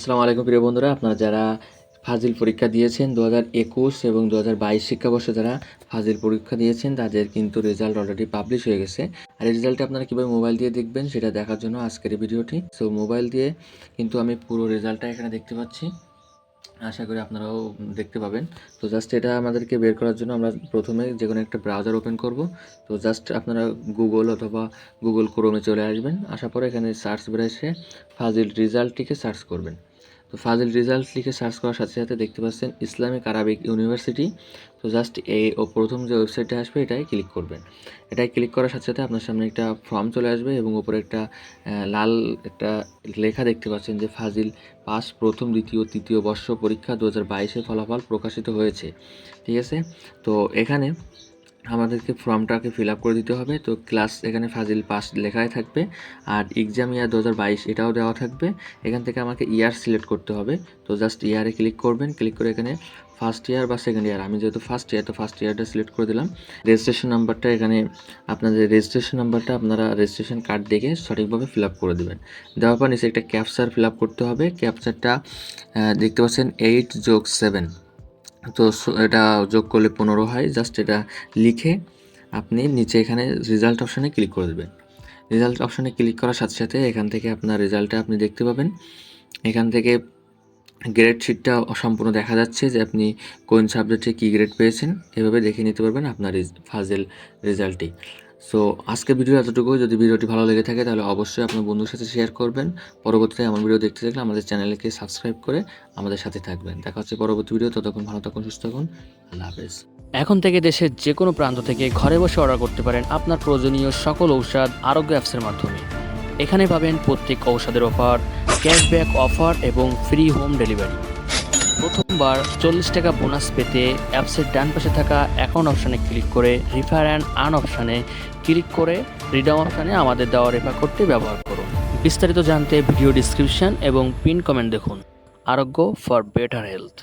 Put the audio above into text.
আসসালামু আলাইকুম প্রিয় বন্ধুরা, আপনারা যারা ফাজিল পরীক্ষা দিয়েছেন দু হাজার একুশ এবং দু হাজার বাইশ শিক্ষাবর্ষে যারা ফাজিল পরীক্ষা দিয়েছেন, তাদের কিন্তু রেজাল্ট অলরেডি পাবলিশ হয়ে গেছে। আর এই রেজাল্টটা আপনারা কীভাবে মোবাইল দিয়ে দেখবেন, সেটা দেখার জন্য আজকের ভিডিওটি। সো মোবাইল দিয়ে কিন্তু আমি পুরো রেজাল্টটা এখানে দেখতে পাচ্ছি। আশা করি আপনারাও দেখতে পাবেন। তো জাস্ট এটা আমাদেরকে বের করার জন্য আমরা প্রথমে যে কোনো একটা ব্রাউজার ওপেন করব। তো জাস্ট আপনারা গুগল অথবা গুগল ক্রোমে চলে আসবেন। আসার পরে এখানে সার্চ ব্রাইসে ফাজিল রেজাল্টটিকে সার্চ করবেন। তো ফাজিল রেজাল্ট লিখে সার্চ করার সাথে সাথে দেখতে পাচ্ছেন ইসলামিক আরবিক ইউনিভার্সিটি। তো জাস্ট এই ও প্রথম যে ওয়েবসাইটটা আসবে, এটাই ক্লিক করবেন। এটাই ক্লিক করার সাথে সাথে আপনার সামনে একটা ফর্ম চলে আসবে এবং উপরে একটা লাল একটা লেখা দেখতে পাচ্ছেন যে ফাজিল পাস প্রথম, দ্বিতীয়, তৃতীয় বর্ষ পরীক্ষা দু হাজার বাইশে ফলাফল প্রকাশিত হয়েছে। ঠিক আছে? তো এখানে আমাদেরকে ফর্মটাকে ফিল আপ করে দিতে হবে। তো ক্লাস এখানে ফাজিল পাস লেখাই থাকবে আর এক্সাম ইয়ার দু হাজার বাইশ এটাও দেওয়া থাকবে। এখান থেকে আমাকে ইয়ার সিলেক্ট করতে হবে। তো জাস্ট ইয়ারে ক্লিক করবেন ক্লিক করে এখানে ফার্স্ট ইয়ার বা সেকেন্ড ইয়ার আমি যেহেতু ফার্স্ট ইয়ার তো ফার্স্ট ইয়ারটা সিলেক্ট করে দিলাম। রেজিস্ট্রেশন নাম্বারটা এখানে আপনাদের রেজিস্ট্রেশন নাম্বারটা আপনারা রেজিস্ট্রেশন কার্ড দেখে সঠিকভাবে ফিল আপ করে দেবেন। দেওয়ার পর নিচে একটা ক্যাপচার ফিল আপ করতে হবে। ক্যাপচারটা দেখতে পাচ্ছেন এইট যোগ সেভেন তো এটা যোগ করলে পনেরো হয়। জাস্ট এটা লিখে আপনি নিচে এখানে রেজাল্ট অপশানে ক্লিক করে দেবেন। রেজাল্ট অপশানে ক্লিক করার সাথে সাথে এখান থেকে আপনার রেজাল্টটা আপনি দেখতে পাবেন। এখান থেকে গ্রেড শিটটা সম্পূর্ণ দেখা যাচ্ছে যে আপনি কোন সাবজেক্টে কী গ্রেড পেয়েছেন। এভাবে দেখে নিতে পারবেন আপনার ফাজেল রেজাল্টটি সো আজকে ভিডিও এতটুকু যদি ভিডিওটি ভালো লেগে থাকে, তাহলে অবশ্যই আপনার বন্ধুর সাথে শেয়ার করবেন। পরবর্তীতে আমার ভিডিও দেখতে থাকলে আমাদের চ্যানেলকে সাবস্ক্রাইব করে আমাদের সাথে থাকবেন। দেখা হচ্ছে পরবর্তী ভিডিও ততক্ষণ ভালো থাকুন, সুস্থ থাকুন। আল্লাহ হাফেজ। এখন থেকে দেশের যে কোনো প্রান্ত থেকে ঘরে বসে অর্ডার করতে পারেন আপনার প্রয়োজনীয় সকল ঔষধ আরোগ্য অ্যাপসের মাধ্যমে। এখানে পাবেন প্রত্যেক ঔষধের অফার ক্যাশব্যাক অফার এবং ফ্রি হোম ডেলিভারি প্রথমবার চল্লিশ টাকা বোনাস পেতে অ্যাপসের ডান পাশে থাকা অ্যাকাউন্ট অপশানে ক্লিক করে রিফার অ্যান্ড আন অপশানে ক্লিক করে রিডাম অপশানে আমাদের দেওয়া রেফার করতে ব্যবহার করুন। বিস্তারিত জানতে ভিডিও ডিসক্রিপশন এবং পিন কমেন্ট দেখুন। Arogya for better health